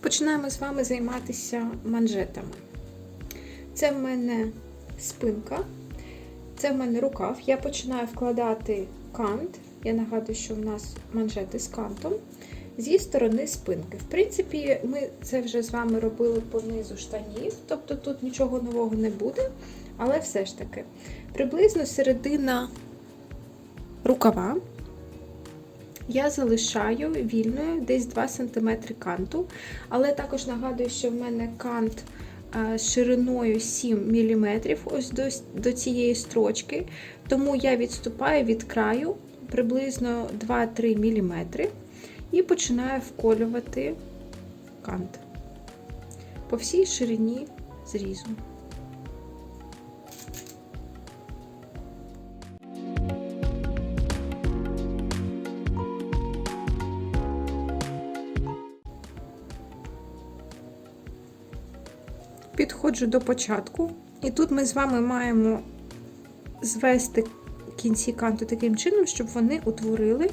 Починаємо з вами займатися манжетами. Це в мене спинка, це в мене рукав. Я починаю вкладати кант. Я нагадую, що в нас манжети з кантом зі сторони спинки. В принципі, ми це вже з вами робили по низу штанів, тобто тут нічого нового не буде, але все ж таки, приблизно середина рукава я залишаю вільною десь 2 см канту, але також нагадую, що в мене кант е, шириною 7 мм ось до, до цієї строчки, тому я відступаю від краю приблизно 2-3 мм і починаю вколювати кант по всій ширині зрізу. Підходжу до початку, і тут ми з вами маємо звести кінці канту таким чином, щоб вони утворили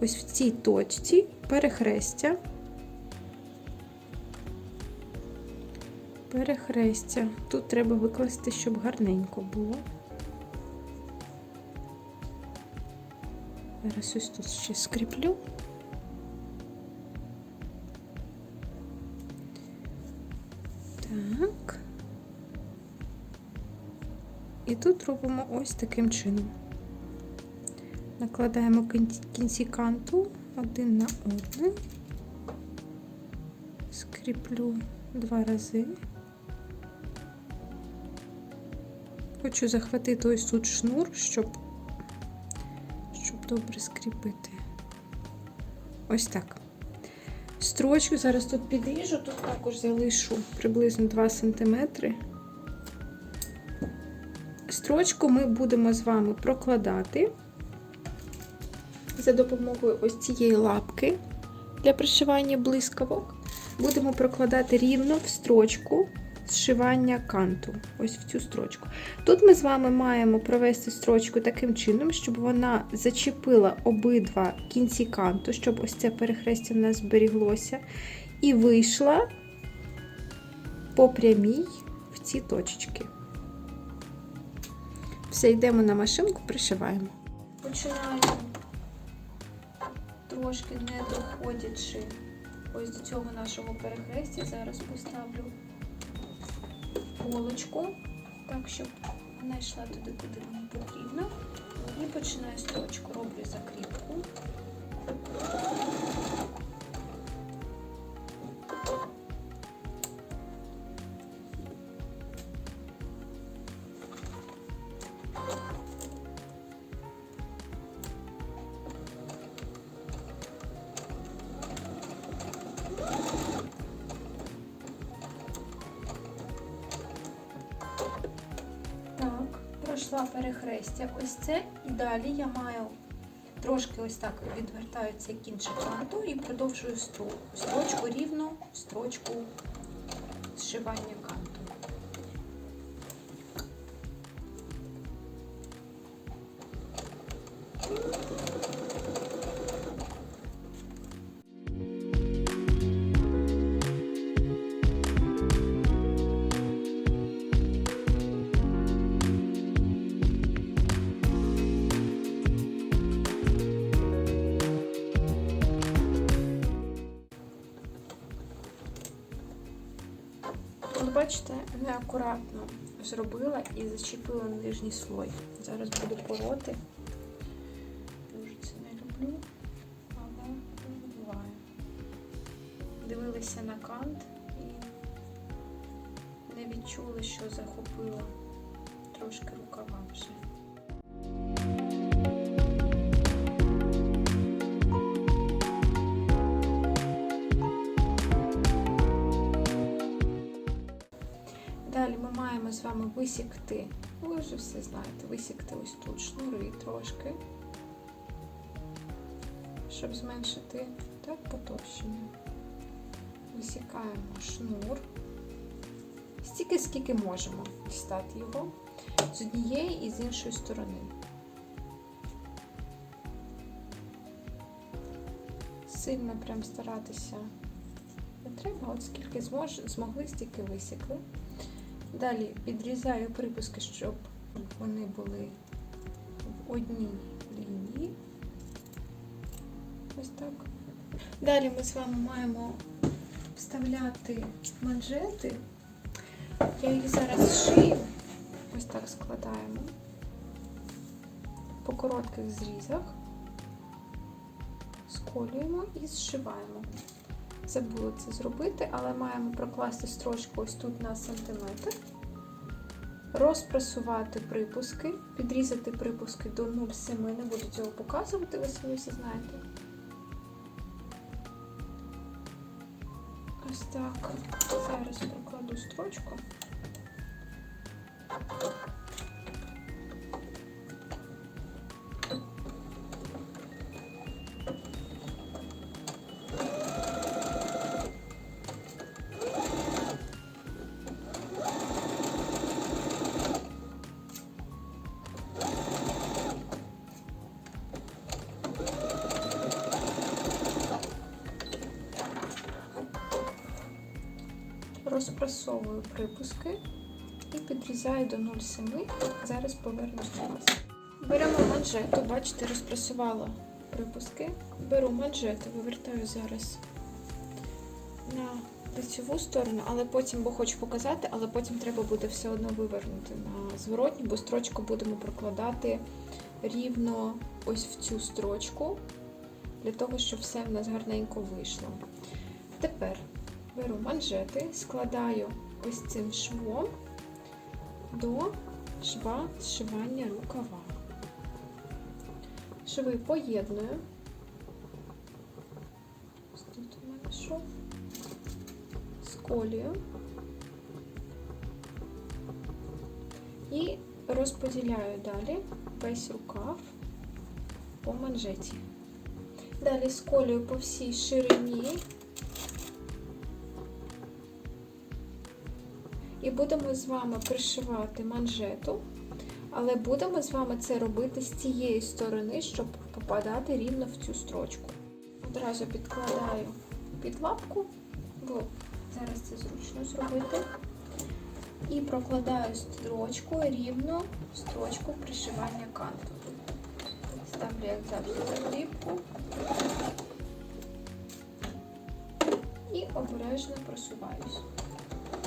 ось в цій точці перехрестя. Перехрестя. Тут треба викласти, щоб гарненько було. Зараз ось тут ще скріплю. І тут робимо ось таким чином. Накладаємо кінці канту один на один, скріплю два рази. Хочу захватити ось тут шнур, щоб, щоб добре скріпити. Ось так. Строчку зараз тут підріжу, тут також залишу приблизно 2 см. Строчку ми будемо з вами прокладати за допомогою ось цієї лапки для пришивання блискавок. Будемо прокладати рівно в строчку зшивання канту. Ось в цю строчку. Тут ми з вами маємо провести строчку таким чином, щоб вона зачепила обидва кінці канту, щоб ось це перехрестя в нас зберіглося, і вийшла по прямій в ці точечки. Все, йдемо на машинку, пришиваємо. Починаємо трошки не доходячи ось до цього нашого перехрестя. Зараз поставлю полочку, так, щоб вона йшла туди, куди мені потрібно. І починаю строчку, роблю закріпку. Пройшла перехрестя ось це, і далі я маю трошки ось так відвертаю кінчик канту і продовжую строчку рівно, строчку зшивання канту. Бачите, неакуратно зробила і зачепила нижній слой. Зараз буду пороти. Дуже це не люблю, але буває. Дивилися на кант і не відчули, що захопила трошки рукава вже. Далі ми маємо з вами висікти, ви вже все знаєте, висікти ось тут шнури трошки, щоб зменшити так потовщення. Висікаємо шнур, стільки, скільки можемо дістати його з однієї і з іншої сторони. Сильно прям старатися не треба, от скільки змож, змогли, стільки висікли. Далі підрізаю припуски, щоб вони були в одній лінії. Ось так. Далі ми з вами маємо вставляти манжети. Я їх зараз шию. Ось так складаємо по коротких зрізах, сколюємо і зшиваємо. Забули це зробити, але маємо прокласти строчку ось тут на сантиметр, розпресувати припуски, підрізати припуски до 0,7, не буду цього показувати, ви самі всі знаєте. Ось так. Зараз прокладу строчку. Розпрасовую припуски і підрізаю до 0,7. Зараз повернусь до вас. Беремо манжету, бачите, розпрасувала припуски. Беру манжету, вивертаю зараз на лицеву сторону, але потім, бо хочу показати, але потім треба буде все одно вивернути на зворотню, бо строчку будемо прокладати рівно ось в цю строчку, для того, щоб все в нас гарненько вийшло. Тепер беру манжети, складаю ось цим швом до шва зшивання рукава. Шви поєдную. Ось тут у мене шов. Сколюю і розподіляю далі весь рукав по манжеті. Далі сколюю по всій ширині І будемо з вами пришивати манжету, але будемо з вами це робити з цієї сторони, щоб попадати рівно в цю строчку. Одразу підкладаю під лапку, бо зараз це зручно зробити. І прокладаю строчку рівно в строчку пришивання канту. Ставлю, як завжди, закріпку і обережно просуваюсь.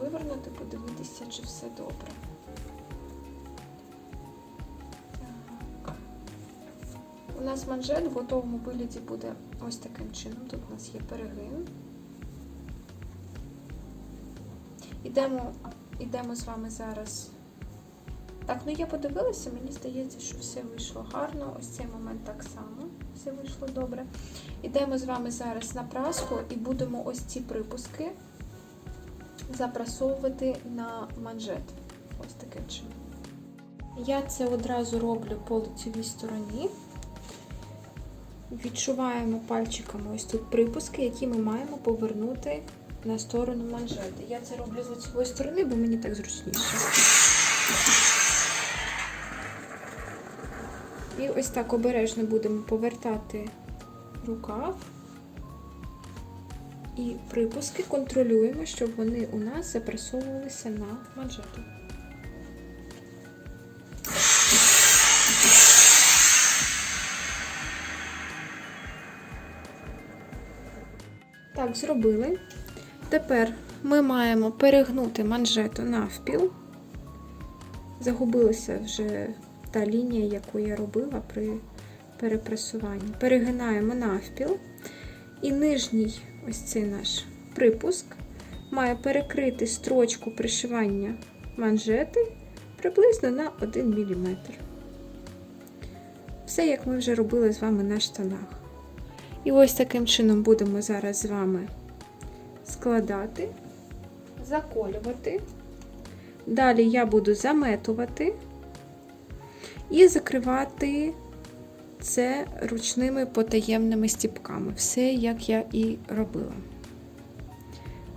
вивернути, подивитися, чи все добре. У нас манжет в готовому вигляді буде ось таким чином. Тут у нас є перегин. Ідемо, ідемо з вами зараз. Так, ну я подивилася, мені здається, що все вийшло гарно. Ось цей момент так само, все вийшло добре. Ідемо з вами зараз на праску і будемо ось ці припуски запрасовувати на манжет. Ось таким чином. Я це одразу роблю по лицевій стороні. Відчуваємо пальчиками ось тут припуски, які ми маємо повернути на сторону манжети. Я це роблю з лицевої сторони, бо мені так зручніше. І ось так обережно будемо повертати рукав і припуски контролюємо, щоб вони у нас запресовувалися на манжету. Так, зробили. Тепер ми маємо перегнути манжету навпіл. Загубилася вже та лінія, яку я робила при перепресуванні. Перегинаємо навпіл. І нижній ось цей наш припуск має перекрити строчку пришивання манжети приблизно на 1 мм. Все, як ми вже робили з вами на штанах. І ось таким чином будемо зараз з вами складати, заколювати. Далі я буду заметувати і закривати це ручними потаємними стіпками. Все, як я і робила.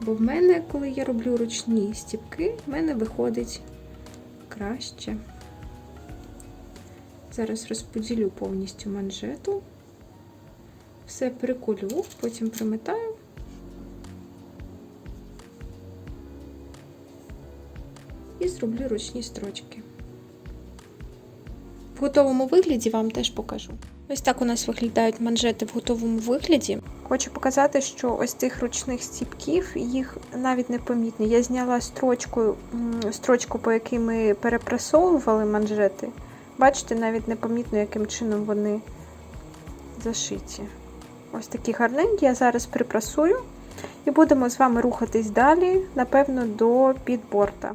Бо в мене, коли я роблю ручні стіпки, в мене виходить краще. Зараз розподілю повністю манжету. Все приколю, потім приметаю. І зроблю ручні строчки. В готовому вигляді вам теж покажу. Ось так у нас виглядають манжети в готовому вигляді. Хочу показати, що ось тих ручних стіпків їх навіть не помітно. Я зняла строчку, строчку, по якій ми перепресовували манжети. Бачите, навіть не помітно, яким чином вони зашиті. Ось такі гарненькі. Я зараз припрасую і будемо з вами рухатись далі, напевно, до підборта.